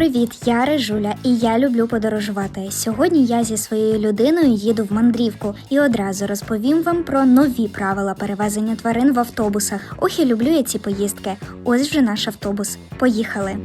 Привіт, я Режуля, і я люблю подорожувати. Сьогодні я зі своєю людиною їду в мандрівку і одразу розповім вам про нові правила перевезення тварин в автобусах. Ох, і люблю я ці поїздки. Ось вже наш автобус. Поїхали.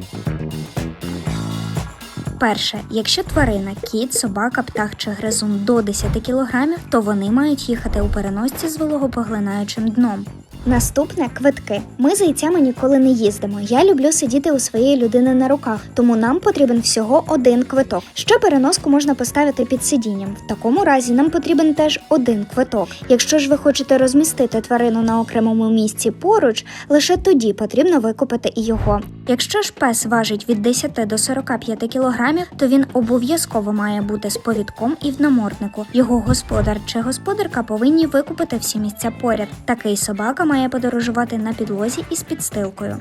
Перше, якщо тварина, кіт, собака, птах чи гризун до 10 кг, то вони мають їхати у переносці з вологопоглинаючим дном. Наступне квитки. Ми з яйцями ніколи не їздимо. Я люблю сидіти у своєї людини на руках, тому нам потрібен всього один квиток. Що переноску можна поставити під сидінням. В такому разі нам потрібен теж один квиток. Якщо ж ви хочете розмістити тварину на окремому місці поруч, лише тоді потрібно викупити і його. Якщо ж пес важить від 10 до 45 кілограмів, то він обов'язково має бути з повідком і в наморднику. Його господар чи господарка повинні викупити всі місця поряд. Такий собака має подорожувати на підлозі із підстилкою.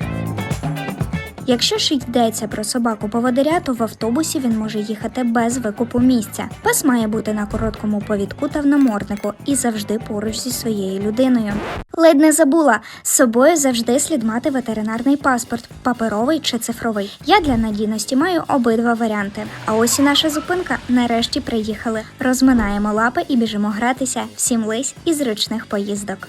Якщо ж йдеться про собаку поводиря, то в автобусі він може їхати без викупу місця. Пес має бути на короткому повідку та в наморднику і завжди поруч зі своєю людиною. Ледь не забула з собою завжди слід мати ветеринарний паспорт, паперовий чи цифровий. Я для надійності маю обидва варіанти. А ось і наша зупинка. Нарешті приїхали. Розминаємо лапи і біжимо гратися. Всім лись і зручних поїздок.